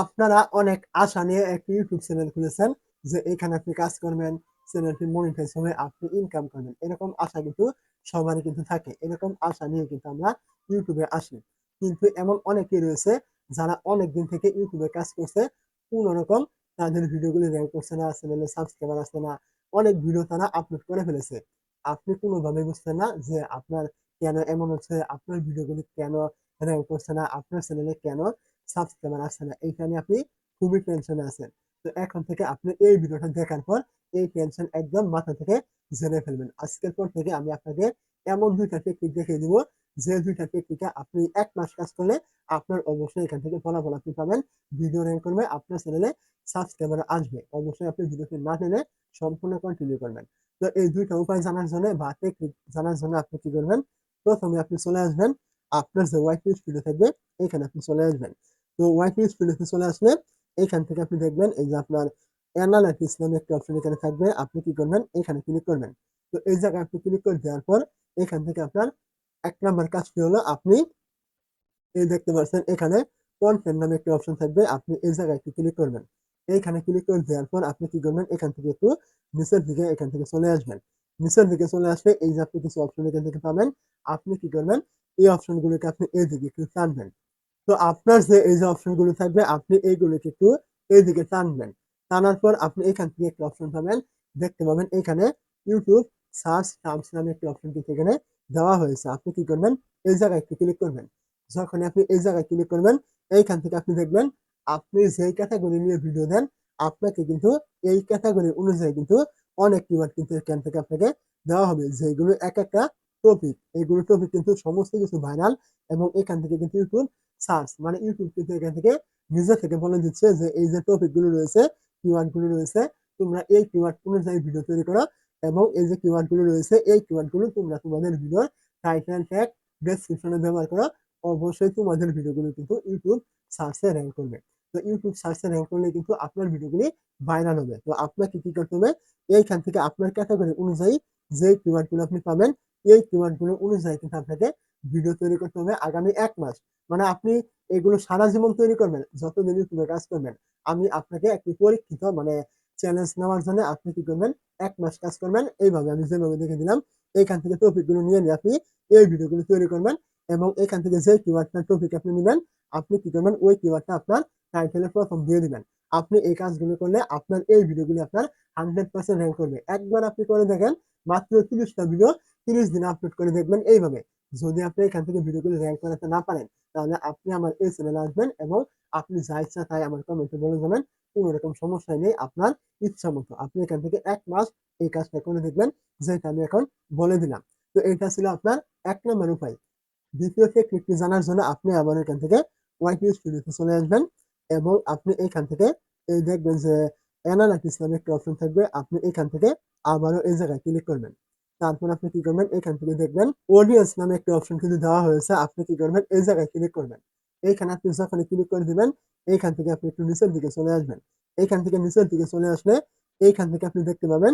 আপনারা অনেক আশা নিয়ে একটি ইউটিউব চ্যানেল খুলেছেন যে এখানে আপনি কাজ করবেন চ্যানেলটি মনিটাইজ হবে, আপনি ইনকাম করবেন। এরকম আশা কিন্তু সবারই কিন্তু থাকে। এরকম আশা নিয়ে কিন্তু আমরা ইউটিউবে আসি। কিন্তু এমন অনেকেই রয়েছে যারা অনেক দিন থেকে ইউটিউবে কাজ করছে কোন রকম তাদের ভিডিওগুলি র্যাঙ্ক করছে না চ্যানেলে সাবস্ক্রাইবার আসছে না, অনেক ভিডিও তারা আপলোড করে ফেলেছে। আপনি কোনোভাবে বুঝছেন না যে আপনার কেন এমন হচ্ছে, আপনার ভিডিওগুলি কেন র্যাঙ্ক করছে না, আপনার চ্যানেলে কেন সাবস্ক্রাইবার আসছে না। এইখানে আপনি খুবই টেনশনে আছেন। তো এখন থেকে আপনি এই ভিডিওটা দেখার পর এই টেনশন একদম মাথা থেকে জেনে ফেলবেন। আজকের পর থেকে আমি আপনাকে এমন দুইটা টেকনিক দেখিয়ে দিব, যে দুইটা টেকনিকে আপনি এক মাস কাজ করলে আপনার অবশ্যই এখান থেকে ফলাফল আপনি পাবেন। ভিডিও র্যাঙ্ক করবে আপনার চ্যানেলে সাবস্ক্রাইবার আসবে। অবশ্যই আপনি ভিডিওটি না টেনে সম্পূর্ণ কন্টিনিউ করবেন। তো এই দুইটা উপায় জানার জন্য বা টেকনিক জানার জন্য আপনি কি করবেন? প্রথমে আপনি চলে আসবেন। আপনার যে হোয়াইট লিস্ট ভিডিও থাকবে, এখানে আপনি চলে আসবেন। তো হোয়াইট লিস্ট ভিডিওতে চলে আসলে এখান থেকে আপনি দেখবেন এই যে আপনার অ্যানালাইটিস নামে একটা অপশন এখানে থাকবে, আপনি কি করবেন? এখানে ক্লিক করবেন। তো এই জায়গায় আপনি ক্লিক করে দেওয়ার পর এখান থেকে আপনার এক নাম্বার কাজটি হলো? আপনি এই দেখতে পাচ্ছেন এখানে কন্টেন্ট নামে একটা অপশন থাকবে, আপনি এই জায়গায় একটু ক্লিক করবেন। এইখানে ক্লিক করে দেওয়ার পর আপনি কি করবেন? এখান থেকে একটু নিচের দিকে এখান থেকে চলে আসবেন। নিচের দিকে চলে আসলে এই যে আপনি কিছু অপশন এখান থেকে পাবেন, আপনি কি করবেন? এই অপশনগুলোকে আপনি এই দিকে একটু টানবেন। তো আপনার যে এই যে অপশনগুলো থাকবে, আপনি এইগুলোকে একটু এইদিকে টানবেন। টানার পর আপনি এখান থেকে একটা অপশন পাবেন, দেখতে পাবেন এখানে ইউটিউব সার্চ টার্মস নামে একটি অপশন কিন্তু এখানে দেওয়া হয়েছে। আপনি কি করবেন? এই জায়গায় একটু ক্লিক করবেন। যখন আপনি এই জায়গায় ক্লিক করবেন, এইখান থেকে আপনি দেখবেন, আপনি যেই ক্যাটাগরি নিয়ে ভিডিও দেন, আপনাকে কিন্তু এই ক্যাটাগরি অনুযায়ী কিন্তু অনেক কিওয়ার্ড কিন্তু এখান থেকে আপনাকে দেওয়া হবে। যেগুলো এক একটা টপিক এইগুলো টপিক কিন্তু সমস্ত কিছু ভাইরাল এবং এখান থেকে কিন্তু ইউটিউব সার্চ মানে ইউটিউব কিন্তু এখান থেকে নিজে থেকে বলে দিচ্ছে যে এই যে টপিকগুলো রয়েছে কিওয়ার্ডগুলো রয়েছে, তোমরা এই কিওয়ার্ড অনুযায়ী ভিডিও তৈরি করো এবং এই যে কিওয়ার্ডগুলো রয়েছে, এই কিওয়ার্ডগুলো তোমরা তোমাদের ভিডিওর টাইটেল ট্যাগ ডেসক্রিপশনে ব্যবহার করো, অবশ্যই তোমাদের ভিডিওগুলো কিন্তু ইউটিউব সার্চে র্যাঙ্ক করবে। তো ইউটিউব সার্চে র্যাঙ্ক করলে কিন্তু আপনার ভিডিওগুলি ভাইরাল হবে। তো আপনাকে কি করতে হবে? এইখান থেকে আপনার ক্যাটাগরি অনুযায়ী যে কিওয়ার্ডগুলো আপনি পাবেন এই কিওয়ার্ডগুলো অনুযায়ী কিন্তু আপনাকে ভিডিও তৈরি করতে হবে আগামী এক মাস। মানে আপনি এগুলো সারা জীবন তৈরি করবেন যতদিন ইউটিউবে কাজ করবেন, আমি আপনাকে একটি পরীক্ষিত মানে চ্যালেঞ্জ নেওয়ার জন্য আপনি কি করবেন, এক মাস কাজ করবেন। এইভাবে আমি যেভাবে দেখে দিলাম, এইখান থেকে টপিকগুলো নিয়ে নিয়ে আপনি এই ভিডিওগুলো তৈরি করবেন এবং এখান থেকে যে কিওয়ার্ডটা টপিক আপনি নেবেন, আপনি কি করবেন, ওই কিওয়ার্ডটা আপনার টাইটেলে প্রথম দিয়ে দিবেন। আপনি এই কাজগুলো করলে আপনার এই ভিডিওগুলি আপনার হান্ড্রেড পার্সেন্ট র্যাঙ্ক করবে। একবার আপনি করে দেখেন, মাত্র তিরিশটা ভিডিও তিরিশ দিন আপলোড করে দেখবেন এইভাবে। যদি আপনি এখান থেকে ভিডিওগুলো র্যাঙ্ক করাতে না পারেন, তাহলে আপনি আমার এই চ্যানেলে আসবেন এবং আপনি যা ইচ্ছা তাই আমার কমেন্টে বলে যাবেন। কোনো রকম সমস্যা নেই, আপনার ইচ্ছা মতো। আপনি এখান থেকে এক মাস এই কাজটা করে দেখবেন যেটা আমি এখন বলে দিলাম। তো এটা ছিল আপনার এক নম্বর উপায়। দ্বিতীয় টেকনিকটি জানার জন্য আপনি আবার এখান থেকে হোয়াইট স্টুডিওতে চলে আসবেন এবং আপনি এখান থেকে এই দেখবেন যে অ্যানালাইটিস নামে একটা অপশন থাকবে। আপনি এখান থেকে আবারও এই জায়গায় ক্লিক করবেন। তারপর আপনি কি করবেন? এখান থেকে দেখবেন অডিয়েন্স নামে একটা অপশন কিন্তু দেওয়া হয়েছে। আপনি কি করবেন? এই জায়গায় ক্লিক করবেন। এইখানে আপনি যখন ক্লিক করে দিবেন এইখান থেকে আপনি একটু নিচের দিকে চলে আসবেন। এইখান থেকে নিচের দিকে চলে আসলে এইখান থেকে আপনি দেখতে পাবেন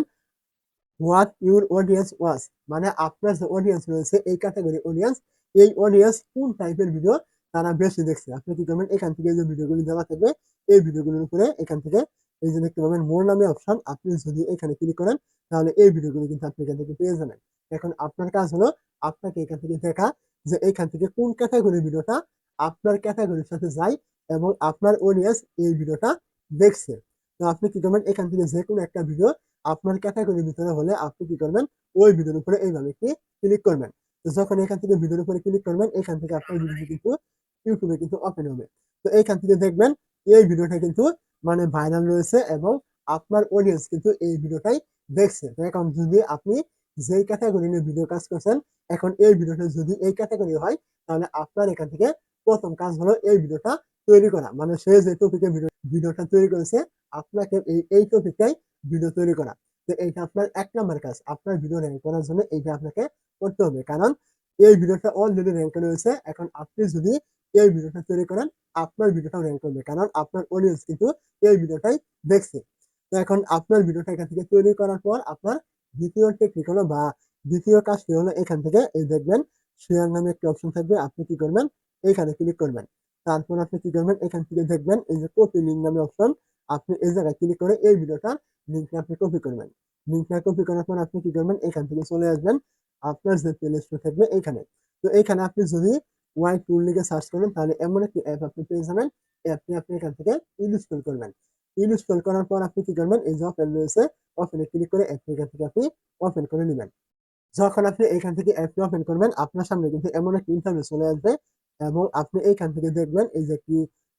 হোয়াট ইউর অডিয়েন্স ওয়াজ মানে আপনার যে অডিয়েন্স রয়েছে, এই ক্যাটাগরি অডিয়েন্স এই অডিয়েন্স কোন টাইপের ভিডিও তারা বেশি দেখছে? আপনি কি করবেন? এখান থেকে যে ভিডিওগুলি দেওয়া থাকবে, এই ভিডিওগুলোর উপরে এখান থেকে এই যে দেখতে পাবেন মোর নামে অপশন আপনি যদি এখানে ক্লিক করেন তাহলে এই ভিডিওগুলো কিন্তু আপনি এখান থেকে পেয়ে যাবেন। এখন আপনার কাজ হলো আপনাকে এখান থেকে দেখা যে এখান থেকে কোন ক্যাটাগরির ভিডিওটা আপনার ক্যাটাগরির সাথে যায় এবং আপনার অডিয়েন্স এই ভিডিওটা দেখছে। তো আপনি কি করবেন? এখান থেকে যে কোনো একটা ভিডিও আপনার ক্যাটাগরির ভিতরে হলে আপনি কি করবেন? ওই ভিডিওর উপরে এইভাবে ক্লিক করবেন। তো যখন এখান থেকে ভিডিওর উপরে ক্লিক করবেন, এখান থেকে আপনার ভিডিওটি কিন্তু ইউটিউবে কিন্তু ওপেন হবে। তো এইখান থেকে দেখবেন এই ভিডিওটা কিন্তু মানে ভাইরাল রয়েছে এবং আপনার অডিয়েন্স কিন্তু এই ভিডিওটাই দেখছে। এখন যদি আপনি যেই ক্যাটাগরি নিয়ে ভিডিও কাজ করছেন, এখন এই ভিডিওটা যদি এই ক্যাটাগরি হয়, তাহলে আপনার এখান থেকে প্রথম কাজ হলো এই ভিডিওটা তৈরি করা। মানে সে যে টপিকে ভিডিও ভিডিওটা তৈরি করেছে, আপনাকে এই এই টপিকটাই ভিডিও তৈরি করা। তো এইটা আপনার এক নম্বর কাজ। আপনার ভিডিও র্যাঙ্ক করার জন্য এইটা আপনাকে করতে হবে। কারণ এই ভিডিওটা অলরেডি র্যাঙ্ক রয়েছে। এখন আপনি যদি এই ভিডিওটা তৈরি করেন, আপনার ভিডিওটা র্যাঙ্ক করবে। কারণ আপনার অডিয়েন্স কিন্তু এই ভিডিওটাই দেখছে। তো এখন আপনার ভিডিওটা এখান থেকে তৈরি করার পর আপনার দ্বিতীয় টেকনিক হলো বা দ্বিতীয় কাজটি হলো, এখান থেকে এই দেখবেন শেয়ার নামে একটি অপশন থাকবে, আপনি কি করবেন? এইখানে ক্লিক করবেন। তারপর আপনি কি করবেন? এখান থেকে দেখবেন এই যে কপি লিঙ্ক নামে অপশন আপনি এই জায়গায় ক্লিক করে এই ভিডিওটার লিঙ্কটা আপনি কপি করবেন। লিঙ্কটা কপি করার পর আপনি কি করবেন? এখান থেকে চলে আসবেন, আপনার যে প্লে স্টোর থাকবে এইখানে তো এইখানে আপনি যদি ওয়াই টুল লিখে সার্চ করেন, তাহলে এমন একটি অ্যাপ আপনি পেয়ে যাবেন অ্যাপটি আপনি এখান থেকে ইনস্টল করবেন। ইনস্টল করার পর আপনি কি করবেন? এই যে ওপেন রয়েছে ওপেনে ক্লিক করে অ্যাপটি এখান থেকে আপনি ওপেন করে নেবেন। যখন আপনি এখান থেকে অ্যাপটি ওপেন করবেন, আপনার সামনে কিন্তু এমন একটি ইন্টারভিউ চলে আসবে এবং আপনি এইখান থেকে দেখবেন এই যে একটি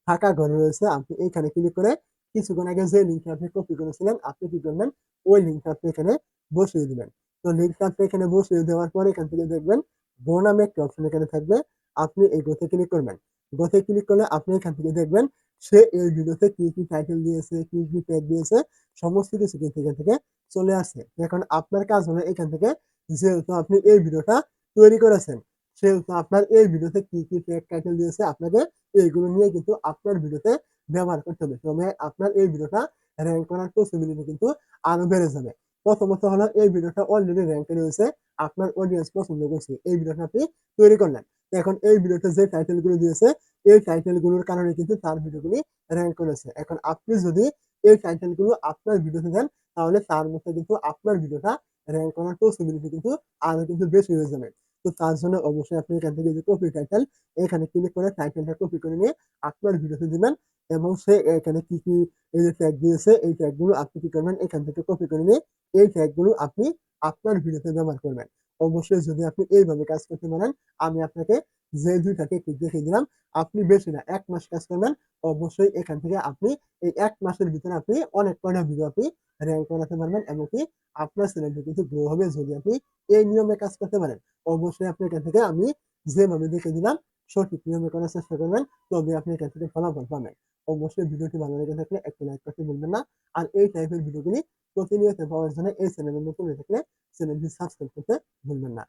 ফাঁকা ঘর রয়েছে, আপনি এইখানে ক্লিক করে কিছুক্ষণ আগে যে লিঙ্কটা আপনি কপি করেছিলেন, আপনি কি করবেন? ওই লিঙ্কটা আপনি এখানে বসিয়ে দিবেন। তো লিঙ্কটা আপনি এখানে বসিয়ে দেওয়ার পর এখান থেকে দেখবেন গো নামে একটি অপশন এখানে থাকবে, আপনি এই গোতে ক্লিক করবেন। গোতে ক্লিক করলে আপনি এখান থেকে দেখবেন সে এই ভিডিওতে কি কি টাইটেল দিয়েছে, কি কি ট্যাগ দিয়েছে, সমস্ত কিছু কিন্তু এখান থেকে চলে আসে। এখন আপনার কাজ হলো এখান থেকে যেহেতু আপনি এই ভিডিওটা তৈরি করেছেন, সেহেতু আপনার এই ভিডিওতে কি কি ট্যাগ টাইটেল দিয়েছে, আপনাকে এইগুলো নিয়ে কিন্তু আপনার ভিডিওতে ব্যবহার করতে হবে। তবে আপনার এই ভিডিওটা র্যাঙ্ক করার পসিবিলিটি কিন্তু আরও বেড়ে যাবে। প্রথমত হলো এই ভিডিওটা অলরেডি র্যাঙ্কে রয়েছে, আপনার অডিয়েন্স পছন্দ করছে, এই ভিডিওটা আপনি তৈরি করলেন। এখন এই ভিডিওতে যে টাইটেলগুলো দিয়েছে, এই টাইটেলগুলোর কারণে কিন্তু তার ভিডিওগুলি র্যাঙ্ক করেছে। এখন আপনি যদি এই টাইটেলগুলো আপনার ভিডিওতে দেন, তাহলে তার মধ্যে কিন্তু আপনার ভিডিওটা র্যাঙ্ক করার পসিবিলিটি কিন্তু আরও কিন্তু বেশি হয়ে যাবে। তো তার জন্য অবশ্যই আপনি এখান থেকে যে কপি টাইটেল এখানে ক্লিক করে টাইটেলটা কপি করে নিয়ে আপনার ভিডিওতে দিবেন এবং সে এখানে কি কি এই যে ট্যাগ দিয়েছে, এই ট্যাগগুলো আপনি কি করবেন, এখান থেকে কপি করে নিয়ে এই ট্যাগগুলো আপনি আপনার ভিডিওতে ব্যবহার করবেন। অবশ্যই যদি আপনি এইভাবে কাজ করতে পারেন, আমি আপনাকে যে দুইটাকে টেকনিক দেখিয়ে দিলাম, আপনি বেশি না, এক মাস কাজ করবেন, অবশ্যই এখান থেকে আপনি এই এক মাসের ভিতরে আপনি অনেক কয়টা ভিডিও আপনি র্যাঙ্ক করাতে পারবেন এমনকি আপনার চ্যানেলটি কিন্তু গ্রো হবে যদি আপনি এই নিয়মে কাজ করতে পারেন। অবশ্যই আপনি এখান থেকে আমি যেভাবে দেখে দিলাম, সঠিক নিয়মে করার চেষ্টা করবেন তবে আপনি এখান থেকে ফলাফল পাবেন। অবশ্যই ভিডিওটি ভালো লেগে থাকলে একটি লাইক করতে ভুলবেন না। আর এই টাইপের ভিডিওগুলি প্রতিনিয়ত পাওয়ার জন্য এই চ্যানেলের নতুন থাকলে চ্যানেলটি সাবস্ক্রাইব করতে ভুলবেন না।